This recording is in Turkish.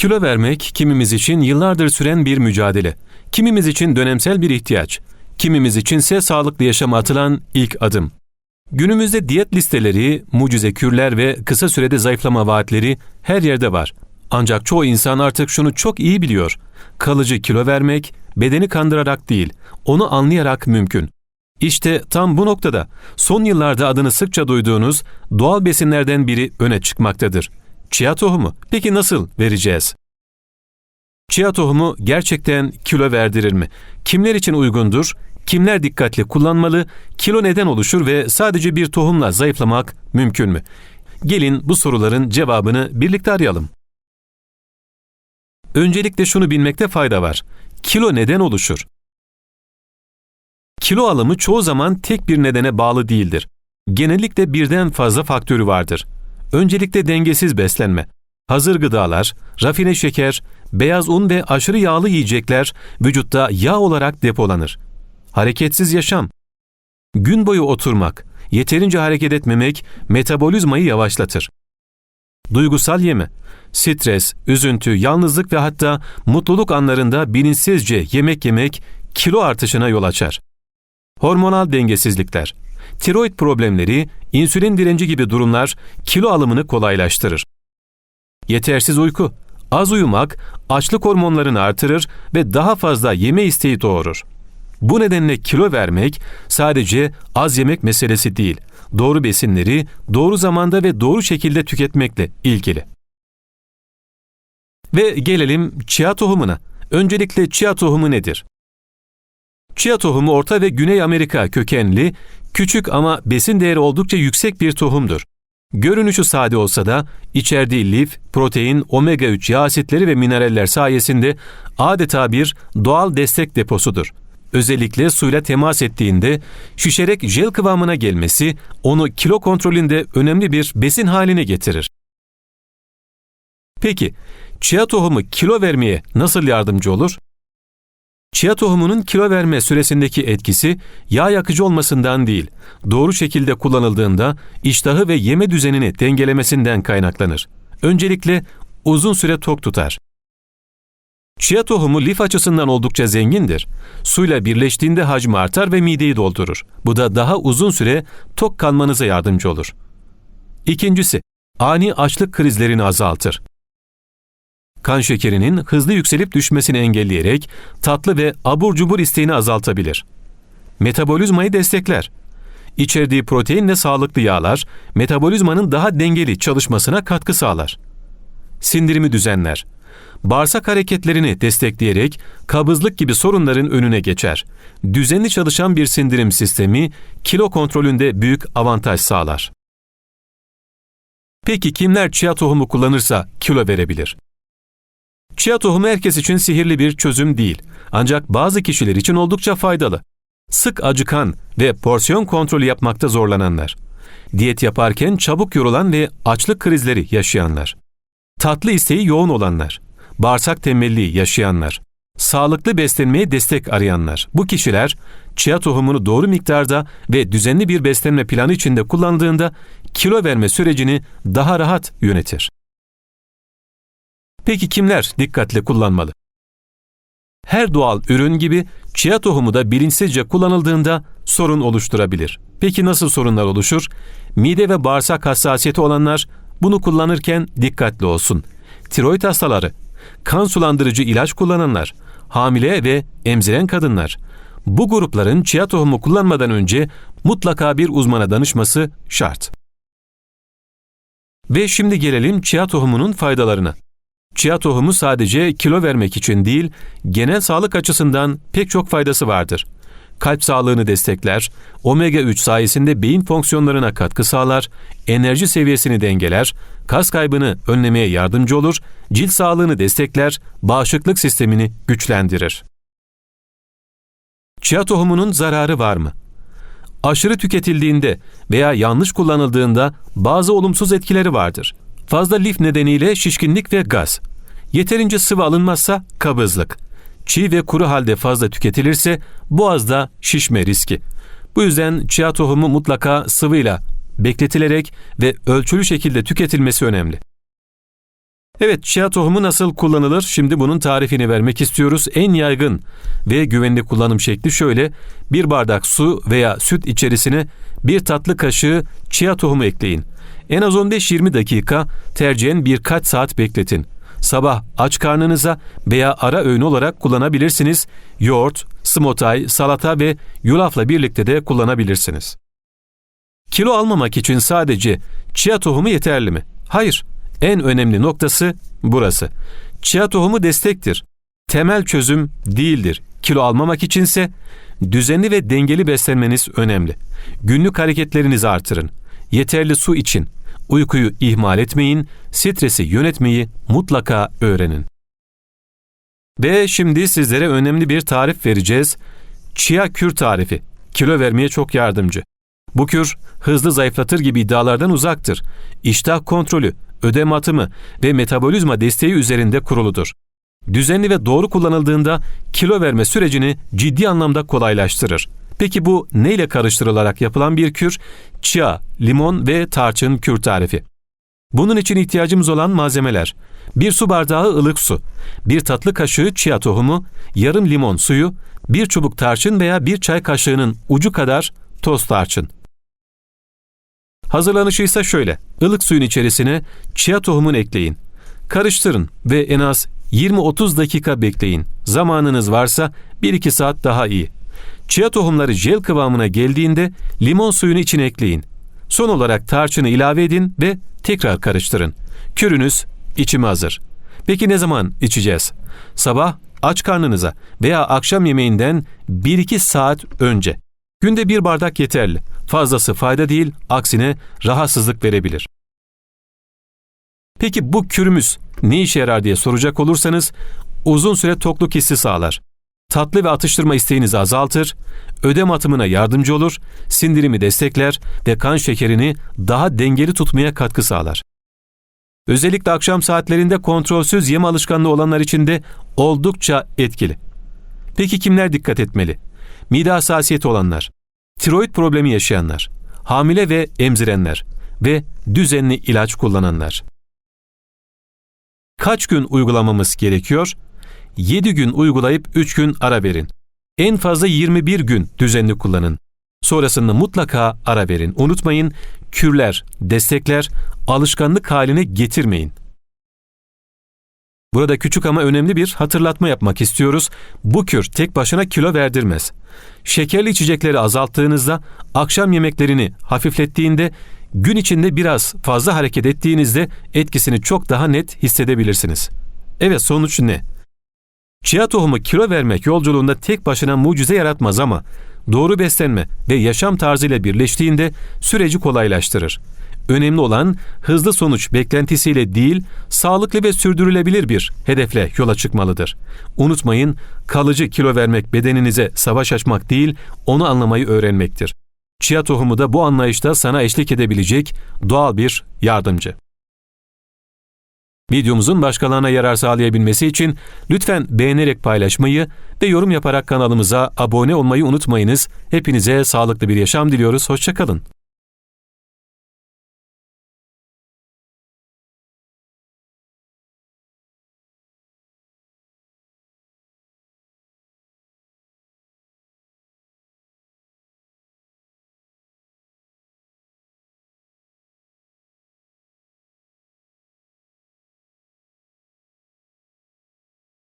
Kilo vermek kimimiz için yıllardır süren bir mücadele, kimimiz için dönemsel bir ihtiyaç, kimimiz içinse sağlıklı yaşama atılan ilk adım. Günümüzde diyet listeleri, mucize kürler ve kısa sürede zayıflama vaatleri her yerde var. Ancak çoğu insan artık şunu çok iyi biliyor. Kalıcı kilo vermek, bedeni kandırarak değil, onu anlayarak mümkün. İşte tam bu noktada son yıllarda adını sıkça duyduğunuz doğal besinlerden biri öne çıkmaktadır. Chia tohumu. Peki nasıl vereceğiz? Chia tohumu gerçekten kilo verdirir mi? Kimler için uygundur? Kimler dikkatli kullanmalı? Kilo neden oluşur ve sadece bir tohumla zayıflamak mümkün mü? Gelin bu soruların cevabını birlikte arayalım. Öncelikle şunu bilmekte fayda var. Kilo neden oluşur? Kilo alımı çoğu zaman tek bir nedene bağlı değildir. Genellikle birden fazla faktörü vardır. Öncelikle dengesiz beslenme. Hazır gıdalar, rafine şeker, beyaz un ve aşırı yağlı yiyecekler vücutta yağ olarak depolanır. Hareketsiz yaşam. Gün boyu oturmak, yeterince hareket etmemek metabolizmayı yavaşlatır. Duygusal yeme. Stres, üzüntü, yalnızlık ve hatta mutluluk anlarında bilinçsizce yemek yemek kilo artışına yol açar. Hormonal dengesizlikler. Tiroid problemleri, insülin direnci gibi durumlar kilo alımını kolaylaştırır. Yetersiz uyku. Az uyumak açlık hormonlarını artırır ve daha fazla yeme isteği doğurur. Bu nedenle kilo vermek sadece az yemek meselesi değil, doğru besinleri doğru zamanda ve doğru şekilde tüketmekle ilgili. Ve gelelim chia tohumuna. Öncelikle chia tohumu nedir? Chia tohumu Orta ve Güney Amerika kökenli, küçük ama besin değeri oldukça yüksek bir tohumdur. Görünüşü sade olsa da içerdiği lif, protein, omega 3 yağ asitleri ve mineraller sayesinde adeta bir doğal destek deposudur. Özellikle suyla temas ettiğinde şişerek jel kıvamına gelmesi onu kilo kontrolünde önemli bir besin haline getirir. Peki, chia tohumu kilo vermeye nasıl yardımcı olur? Chia tohumunun kilo verme süresindeki etkisi yağ yakıcı olmasından değil, doğru şekilde kullanıldığında iştahı ve yeme düzenini dengelemesinden kaynaklanır. Öncelikle uzun süre tok tutar. Chia tohumu lif açısından oldukça zengindir. Suyla birleştiğinde hacmi artar ve mideyi doldurur. Bu da daha uzun süre tok kalmanıza yardımcı olur. İkincisi, ani açlık krizlerini azaltır kan şekerinin hızlı yükselip düşmesini engelleyerek tatlı ve abur cubur isteğini azaltabilir. Metabolizmayı destekler. İçerdiği proteinle sağlıklı yağlar, metabolizmanın daha dengeli çalışmasına katkı sağlar. Sindirimi düzenler. Bağırsak hareketlerini destekleyerek kabızlık gibi sorunların önüne geçer. Düzenli çalışan bir sindirim sistemi kilo kontrolünde büyük avantaj sağlar. Peki kimler chia tohumu kullanırsa kilo verebilir? Chia tohumu herkes için sihirli bir çözüm değil. Ancak bazı kişiler için oldukça faydalı. Sık acıkan ve porsiyon kontrolü yapmakta zorlananlar. Diyet yaparken çabuk yorulan ve açlık krizleri yaşayanlar. Tatlı isteği yoğun olanlar. Bağırsak temelli yaşayanlar. Sağlıklı beslenmeye destek arayanlar. Bu kişiler chia tohumunu doğru miktarda ve düzenli bir beslenme planı içinde kullandığında kilo verme sürecini daha rahat yönetir. Peki kimler dikkatli kullanmalı? Her doğal ürün gibi chia tohumu da bilinçsizce kullanıldığında sorun oluşturabilir. Peki nasıl sorunlar oluşur? Mide ve bağırsak hassasiyeti olanlar bunu kullanırken dikkatli olsun. Tiroid hastaları, kan sulandırıcı ilaç kullananlar, hamile ve emziren kadınlar. Bu grupların chia tohumu kullanmadan önce mutlaka bir uzmana danışması şart. Ve şimdi gelelim chia tohumunun faydalarına. Chia tohumu sadece kilo vermek için değil, genel sağlık açısından pek çok faydası vardır. Kalp sağlığını destekler, omega 3 sayesinde beyin fonksiyonlarına katkı sağlar, enerji seviyesini dengeler, kas kaybını önlemeye yardımcı olur, cilt sağlığını destekler, bağışıklık sistemini güçlendirir. Chia tohumunun zararı var mı? Aşırı tüketildiğinde veya yanlış kullanıldığında bazı olumsuz etkileri vardır. Fazla lif nedeniyle şişkinlik ve gaz. Yeterince sıvı alınmazsa kabızlık. Çiğ ve kuru halde fazla tüketilirse boğazda şişme riski. Bu yüzden chia tohumu mutlaka sıvıyla bekletilerek ve ölçülü şekilde tüketilmesi önemli. Evet, chia tohumu nasıl kullanılır? Şimdi bunun tarifini vermek istiyoruz. En yaygın ve güvenli kullanım şekli şöyle. Bir bardak su veya süt içerisine bir tatlı kaşığı chia tohumu ekleyin. En az 15-20 dakika tercihen birkaç saat bekletin. Sabah aç karnınıza veya ara öğün olarak kullanabilirsiniz. Yoğurt, smotay, salata ve yulafla birlikte de kullanabilirsiniz. Kilo almamak için sadece chia tohumu yeterli mi? Hayır. En önemli noktası burası. Chia tohumu destektir. Temel çözüm değildir. Kilo almamak içinse düzenli ve dengeli beslenmeniz önemli. Günlük hareketlerinizi artırın. Yeterli su için. Uykuyu ihmal etmeyin, stresi yönetmeyi mutlaka öğrenin. Ve şimdi sizlere önemli bir tarif vereceğiz. Chia kür tarifi. Kilo vermeye çok yardımcı. Bu kür hızlı zayıflatır gibi iddialardan uzaktır. İştah kontrolü, ödem atımı ve metabolizma desteği üzerinde kuruludur. Düzenli ve doğru kullanıldığında kilo verme sürecini ciddi anlamda kolaylaştırır. Peki bu neyle karıştırılarak yapılan bir kür? Chia, limon ve tarçın kür tarifi. Bunun için ihtiyacımız olan malzemeler. Bir su bardağı ılık su, bir tatlı kaşığı chia tohumu, yarım limon suyu, bir çubuk tarçın veya bir çay kaşığının ucu kadar toz tarçın. Hazırlanışı ise şöyle. Ilık suyun içerisine chia tohumunu ekleyin. Karıştırın ve en az 20-30 dakika bekleyin. Zamanınız varsa 1-2 saat daha iyi. Chia tohumları jel kıvamına geldiğinde limon suyunu içine ekleyin. Son olarak tarçını ilave edin ve tekrar karıştırın. Kürünüz içime hazır. Peki ne zaman içeceğiz? Sabah aç karnınıza veya akşam yemeğinden 1-2 saat önce. Günde bir bardak yeterli. Fazlası fayda değil, aksine rahatsızlık verebilir. Peki bu kürümüz ne işe yarar diye soracak olursanız uzun süre tokluk hissi sağlar. Tatlı ve atıştırma isteğinizi azaltır, ödem atımına yardımcı olur, sindirimi destekler ve kan şekerini daha dengeli tutmaya katkı sağlar. Özellikle akşam saatlerinde kontrolsüz yeme alışkanlığı olanlar için de oldukça etkili. Peki kimler dikkat etmeli? Mide hassasiyeti olanlar, tiroid problemi yaşayanlar, hamile ve emzirenler ve düzenli ilaç kullananlar. Kaç gün uygulamamız gerekiyor? 7 gün uygulayıp 3 gün ara verin. En fazla 21 gün düzenli kullanın. Sonrasında mutlaka ara verin. Unutmayın, kürler, destekler, alışkanlık haline getirmeyin. Burada küçük ama önemli bir hatırlatma yapmak istiyoruz. Bu kür tek başına kilo verdirmez. Şekerli içecekleri azalttığınızda, akşam yemeklerini hafiflettiğinde, gün içinde biraz fazla hareket ettiğinizde etkisini çok daha net hissedebilirsiniz. Evet sonuç ne? Chia tohumu kilo vermek yolculuğunda tek başına mucize yaratmaz ama doğru beslenme ve yaşam tarzıyla birleştiğinde süreci kolaylaştırır. Önemli olan hızlı sonuç beklentisiyle değil, sağlıklı ve sürdürülebilir bir hedefle yola çıkmalıdır. Unutmayın, kalıcı kilo vermek bedeninize savaş açmak değil, onu anlamayı öğrenmektir. Chia tohumu da bu anlayışta sana eşlik edebilecek doğal bir yardımcı. Videomuzun başkalarına yarar sağlayabilmesi için lütfen beğenerek paylaşmayı ve yorum yaparak kanalımıza abone olmayı unutmayınız. Hepinize sağlıklı bir yaşam diliyoruz. Hoşçakalın.